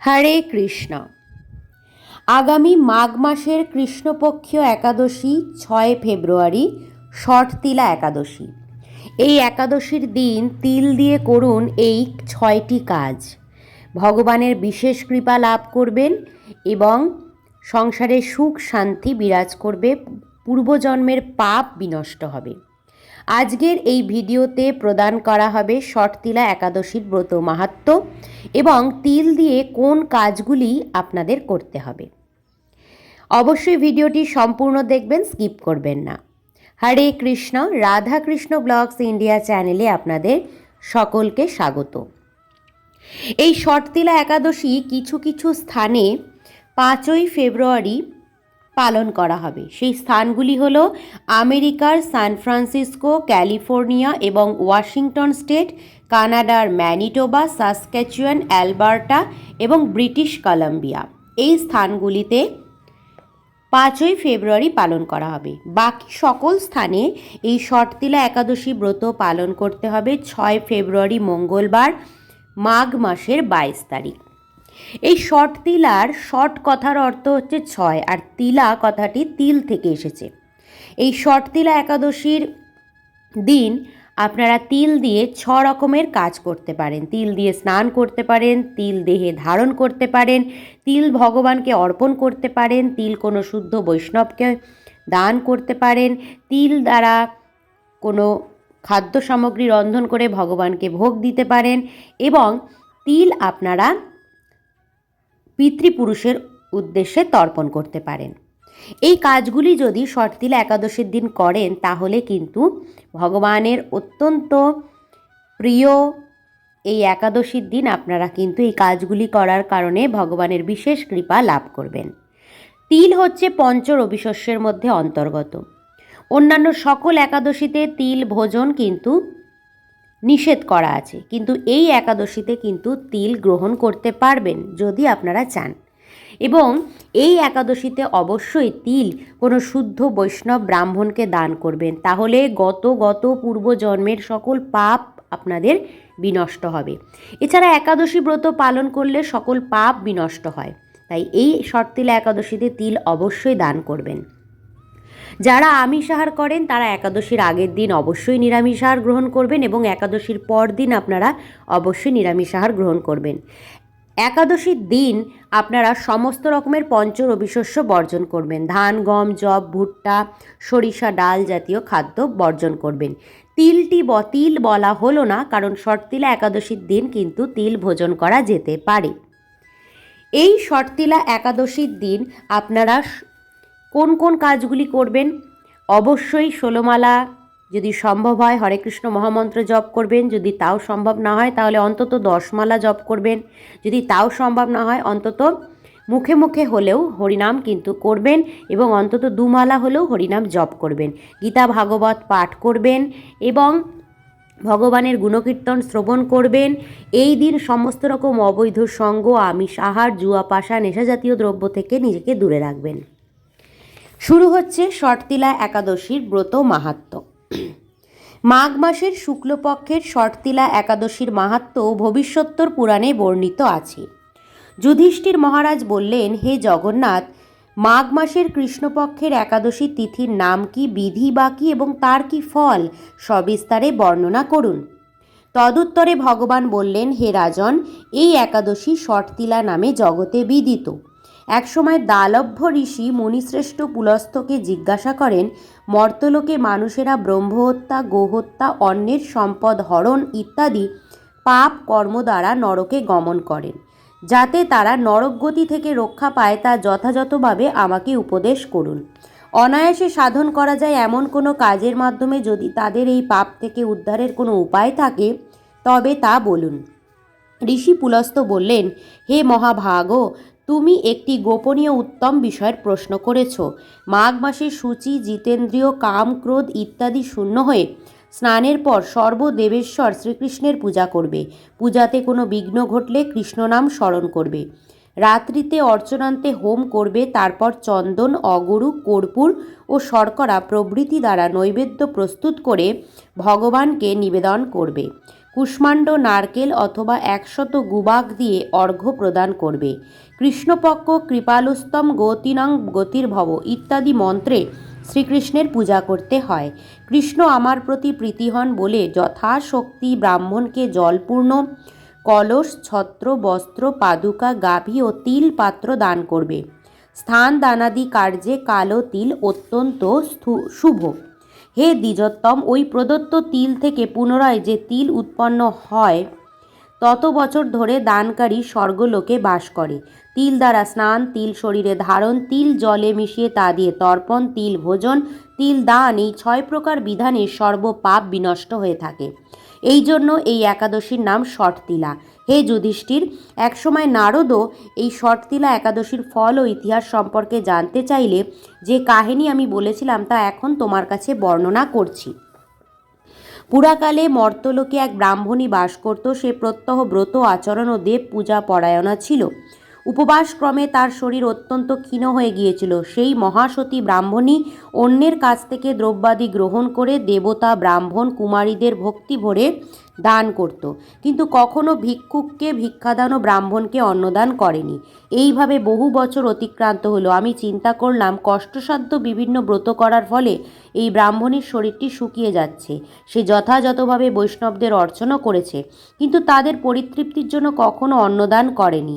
হরে কৃষ্ণ। আগামী মাঘ মাসের কৃষ্ণপক্ষীয় একাদশী ছয় ফেব্রুয়ারি তিলা একাদশী। এই একাদশীর দিন তিল দিয়ে করুন এই ছয়টি কাজ। ভগবানের বিশেষ কৃপা লাভ করবেন এবং সংসারে সুখ শান্তি বিরাজ করবে, পূর্বজন্মের পাপ বিনষ্ট হবে। আজকের এই ভিডিওতে প্রদান করা হবে শর্টতিলা একাদশীর ব্রত মাহাত্ম এবং তিল দিয়ে কোন কাজগুলি আপনাদের করতে হবে। অবশ্যই ভিডিওটি সম্পূর্ণ দেখবেন, স্কিপ করবেন না। হরে কৃষ্ণ, রাধা কৃষ্ণ ব্লগস ইন্ডিয়া চ্যানেলে আপনাদের সকলকে স্বাগত। এই শর্টতিলা একাদশী কিছু কিছু স্থানে পাঁচই ফেব্রুয়ারি পালন করা হবে। সেই স্থানগুলি হল আমেরিকার সান ফ্রান্সিসকো, ক্যালিফোর্নিয়া এবং ওয়াশিংটন স্টেট, কানাডার ম্যানিটোবা, সাসক্যাচুয়ান, অ্যালবার্টা এবং ব্রিটিশ কলাম্বিয়া। এই স্থানগুলিতে পাঁচই ফেব্রুয়ারি পালন করা হবে। বাকি সকল স্থানে এই শর্তিলা একাদশী ব্রত পালন করতে হবে। ছয় ফেব্রুয়ারি মঙ্গলবার, মাঘ মাসের বাইশ তারিখ। এই শট তিলার শট কথার অর্থ হচ্ছে ছয়, আর তিলা কথাটি তিল থেকে এসেছে। এই শট তিলা একাদশীর দিন আপনারা তিল দিয়ে ছ রকমের কাজ করতে পারেন। তিল দিয়ে স্নান করতে পারেন, তিল দেহে ধারণ করতে পারেন, তিল ভগবানকে অর্পণ করতে পারেন, তিল কোনো শুদ্ধ বৈষ্ণবকে দান করতে পারেন, তিল দ্বারা কোনো খাদ্য সামগ্রী রন্ধন করে ভগবানকে ভোগ দিতে পারেন এবং তিল আপনারা পিতৃপুরুষের উদ্দেশ্যে তর্পণ করতে পারেন। এই কাজগুলি যদি শর্তিলা একাদশীর দিন করেন, তাহলে কিন্তু ভগবানের অত্যন্ত প্রিয় এই একাদশীর দিন আপনারা কিন্তু এই কাজগুলি করার কারণে ভগবানের বিশেষ কৃপা লাভ করবেন। তিল হচ্ছে পঞ্চ রবিশস্যের মধ্যে অন্তর্গত। অন্যান্য সকল একাদশীতে তিল ভোজন কিন্তু নিষেধ করা আছে। কিন্তু এই একাদশীতে কিন্তু তিল গ্রহণ করতে পারবেন যদি আপনারা চান। এবং এই একাদশীতে অবশ্যই তিল কোনো শুদ্ধ বৈষ্ণব ব্রাহ্মণকে দান করবেন। তাহলে গত গত পূর্বজন্মের সকল পাপ আপনাদের বিনষ্ট হবে। এছাড়া একাদশী ব্রত পালন করলে সকল পাপ বিনষ্ট হয়। তাই এই শর্তিলা একাদশীতে তিল অবশ্যই দান করবেন। যারা আমিষ আহার করেন, তারা একাদশীর আগের দিন অবশ্যই নিরামিষ আহার গ্রহণ করবেন এবং একাদশীর পর দিন আপনারা অবশ্যই নিরামিষ আহার গ্রহণ করবেন। একাদশীর দিন আপনারা সমস্ত রকমের পঞ্চ রবিশস্য বর্জন করবেন। ধান, গম জব ভুট্টা, সরিষা, ডাল জাতীয় খাদ্য বর্জন করবেন। তিলটি ব, তিল বলা হলো না, কারণ শর্তিলা একাদশীর দিন কিন্তু তিল ভোজন করা যেতে পারে। এই শর্তিলা একাদশীর দিন আপনারা কোন কোন কাজগুলি করবেন? অবশ্যই ষোলোমালা যদি সম্ভব হয়, হরে কৃষ্ণ মহামন্ত্র জপ করবেন। যদি তাও সম্ভব না হয়, তাহলে অন্তত দশমালা জপ করবেন। যদি তাও সম্ভব না হয়, অন্তত মুখে মুখে হলেও হরিনাম কিন্তু করবেন এবং অন্তত দুমালা হলেও হরিনাম জপ করবেন। গীতা ভাগবত পাঠ করবেন এবং ভগবানের গুণকীর্তন শ্রবণ করবেন। এই দিন সমস্ত রকম অবৈধ সঙ্গ, আমিষ, আহার, জুয়া, পাশা, নেশাজাতীয় দ্রব্য থেকে নিজেকে দূরে রাখবেন। শুরু হচ্ছে শর্তিলা একাদশীর ব্রত মাহাত্ম। মাঘ মাসের শুক্লপক্ষের শর্তিলা একাদশীর মাহাত্ম ভবিষ্যত্তর পুরাণে বর্ণিত আছে। যুধিষ্ঠির মহারাজ বললেন, হে জগন্নাথ, মাঘ মাসের কৃষ্ণপক্ষের একাদশী তিথির নাম কি, বিধি বা কি এবং তার কি ফল সবিস্তারে বর্ণনা করুন। তদুত্তরে ভগবান বললেন, হে রাজন, এই একাদশী শর্তিলা নামে জগতে বিদিত। একসময় দালভ্য ঋষি মুনিশ্রেষ্ঠ পুলস্থকে জিজ্ঞাসা করেন, মর্তলোকে মানুষেরা ব্রহ্মহত্যা, গোহত্যা, অন্যের সম্পদ, হরণ ইত্যাদি পাপ কর্ম দ্বারা নরকে গমন করেন, যাতে তারা নরকগতি থেকে রক্ষা পায় তা যথাযথভাবে আমাকে উপদেশ করুন। অনায়াসে সাধন করা যায় এমন কোনো কাজের মাধ্যমে যদি তাদের এই পাপ থেকে উদ্ধারের কোনো উপায় থাকে, তবে তা বলুন। ঋষি পুলস্ত বললেন, হে মহাভাগ তুমি একটি গোপনীয় উত্তম বিষয়ের প্রশ্ন করেছ। মাঘ মাসে সূচি, জিতেন্দ্রীয়, কাম, ক্রোধ ইত্যাদি শূন্য হয়ে স্নানের পর সর্বদেবেশ্বর শ্রীকৃষ্ণের পূজা করবে। পূজাতে কোনো বিঘ্ন ঘটলে কৃষ্ণনাম স্মরণ করবে। রাত্রিতে অর্চনান্তে হোম করবে, তারপর চন্দন, অগরু, কর্পূর ও শর্করা প্রভৃতি দ্বারা নৈবেদ্য প্রস্তুত করে ভগবানকে নিবেদন করবে। কুষ্মাণ্ড নারকেল অথবা একশত গুবাক দিয়ে অর্ঘ্য প্রদান করবে। কৃষ্ণপক্ষ, কৃপালুস্তম, গতিনং, গতির্ভব ইত্যাদি মন্ত্রে শ্রীকৃষ্ণের পূজা করতে হয়। কৃষ্ণ আমার প্রতি প্রীতি হন বলে যথাশক্তি ব্রাহ্মণকে জলপূর্ণ, কলস, ছত্র, বস্ত্র, পাদুকা, গাভী ও তিল পাত্র দান করবে। স্থান দানাদি কার্যে কালো তিল অত্যন্ত শুভ। হে দ্বিজোত্তম, ওই প্রদত্ত তিল থেকে পুনরায় যে তিল উৎপন্ন হয়, তত বছর ধরে দানকারী স্বর্গলোকে বাস করে। তিল দ্বারা স্নান, তিল শরীরে ধারণ, তিল জলে মিশিয়ে তা দিয়ে তর্পণ, তিল ভোজন, তিল দান, এই ছয় প্রকার বিধানে সর্বপাপ বিনষ্ট হয়ে থাকে। এই জন্য এই একাদশীর নাম শটতিলা হে যুধিষ্ঠির, একসময় নারদও এই শর্তিলা একাদশীর ফল ও ইতিহাস সম্পর্কে জানতে চাইলে যে কাহিনী আমি বলেছিলাম তা এখন তোমার কাছে বর্ণনা করছি। পুরাকালে মর্তলোকে এক ব্রাহ্মণী বাস করত, সে প্রত্যহ ব্রত আচরণ ও দেব পূজা পরায়ণা ছিল। উপবাসক্রমে তার শরীর অত্যন্ত ক্ষীণ হয়ে গিয়েছিল। সেই মহাসতী ব্রাহ্মণী অন্যের কাছ থেকে দ্রব্যাদি গ্রহণ করে দেবতা ব্রাহ্মণ কুমারীদের ভক্তি ভরে দান করত। কিন্তু কখনো ভিক্ষুককে, ভিক্ষাদান ও ব্রাহ্মণকে অন্নদান করেনি। এইভাবে বহু বছর অতিক্রান্ত হলো। আমি চিন্তা করলাম, কষ্টসাধ্য বিভিন্ন ব্রত করার ফলে এই ব্রাহ্মণীর শরীরটি শুকিয়ে যাচ্ছে। সে যথাযথভাবে বৈষ্ণবদের অর্চনা করেছে, কিন্তু তাদের পরিতৃপ্তির জন্য কখনো অন্নদান করেনি।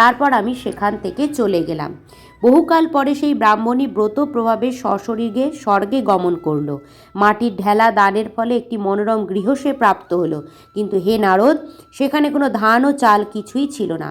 তারপর আমি সেখান থেকে চলে গেলাম। বহুকাল পরে সেই ব্রাহ্মণী ব্রত প্রভাবে সশরীরে স্বর্গে গমন করল। মাটির ঢেলা দানের ফলে একটি মনোরম গৃহ সে প্রাপ্ত হলো। কিন্তু হে নারদ, সেখানে কোনো ধান ও চাল কিছুই ছিল না।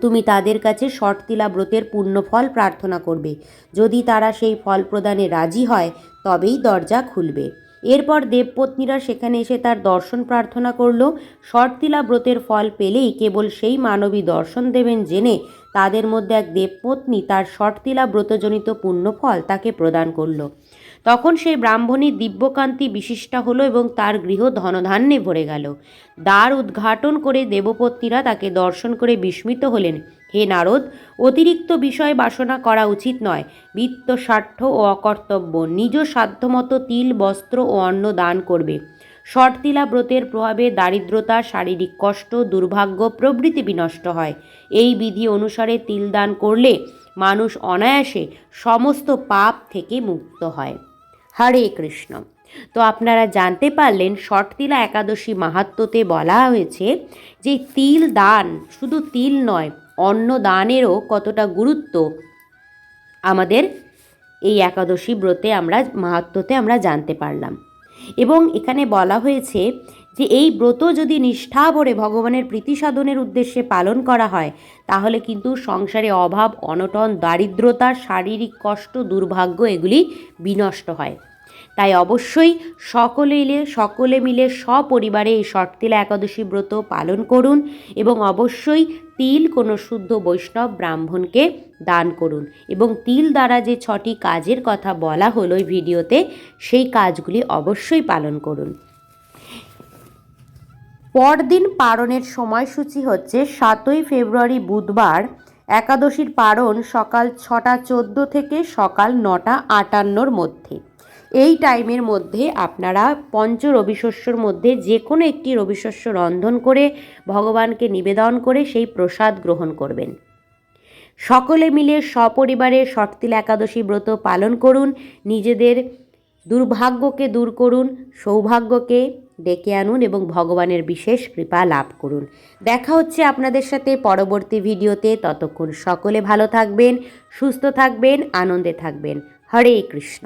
তুমি তাদের কাছে শর্তিলা ব্রতের পুণ্যফল প্রার্থনা করবে। যদি তারা সেই ফল প্রদানে রাজি হয়, তবেই দরজা খুলবে। এরপর দেবপত্নীরা সেখানে এসে তার দর্শন প্রার্থনা করল। শর্তিলা ব্রতের ফল পেলেই কেবল সেই মানবী দর্শন দেবেন জেনে তাদের মধ্যে এক দেবপত্নী তার শর্তিলা ব্রতজনিত পুণ্যফল তাকে প্রদান করল। তখন সেই ব্রাহ্মণী দিব্যকান্তি বিশিষ্টা হলো এবং তার গৃহ ধনধান্যে ভরে গেল। দ্বার উদ্ঘাটন করে দেবপত্নীরা তাকে দর্শন করে বিস্মিত হলেন। হে নারদ, অতিরিক্ত বিষয় বাসনা করা উচিত নয়। বিত্ত স্বার্থ ও অকর্তব্য, নিজ সাধ্যমতো তিল, বস্ত্র ও অন্ন দান করবে। শর্তিলা ব্রতের প্রভাবে দারিদ্রতা, শারীরিক কষ্ট, দুর্ভাগ্য প্রভৃতি বিনষ্ট হয়। এই বিধি অনুসারে তিল দান করলে মানুষ অনায়াসে সমস্ত পাপ থেকে মুক্ত হয়। হরে কৃষ্ণ। তো আপনারা জানতে পারলেন শর্তিলা একাদশী মাহাত্ম্যতে বলা হয়েছে যে তিল দান শুধু তিল নয়, অন্ন দানেরও কতটা গুরুত্ব আমাদের এই একাদশী ব্রতে আমরা মাহাত্মতে আমরা জানতে পারলাম। এবং এখানে বলা হয়েছে যে এই ব্রত যদি নিষ্ঠা ভরে ভগবানের প্রীতি সাধনের উদ্দেশ্যে পালন করা হয়, তাহলে কিন্তু সংসারে অভাব, অনটন, দারিদ্রতা, শারীরিক কষ্ট, দুর্ভাগ্য, এগুলি বিনষ্ট হয়। তাই অবশ্যই সকলে মিলে সকলে মিলে সপরিবারে এই শর্তিলা একাদশী ব্রত পালন করুন এবং অবশ্যই তিল কোনো শুদ্ধ বৈষ্ণব ব্রাহ্মণকে দান করুন এবং তিল দ্বারা যে ছটি কাজের কথা বলা হলো এই ভিডিওতে, সেই কাজগুলি অবশ্যই পালন করুন। পরদিন পারণের সময়সূচি হচ্ছে সাতই ফেব্রুয়ারি বুধবার। একাদশীর পারণ সকাল ছটা চোদ্দ থেকে সকাল নটা আটান্নর মধ্যে। এই টাইমের মধ্যে আপনারা পঞ্চ রবিশস্যর মধ্যে যে কোনো একটি রবিশস্য রন্ধন করে ভগবানকে নিবেদন করে সেই প্রসাদ গ্রহণ করবেন। সকলে মিলে সপরিবারে শর্তিল একাদশী ব্রত পালন করুন, নিজেদের দুর্ভাগ্যকে দূর করুন, সৌভাগ্যকে ডেকে আনুন এবং ভগবানের বিশেষ কৃপা লাভ করুন। দেখা হচ্ছে আপনাদের সাথে পরবর্তী ভিডিওতে। ততক্ষণ সকলে ভালো থাকবেন, সুস্থ থাকবেন, আনন্দে থাকবেন। হরে কৃষ্ণ।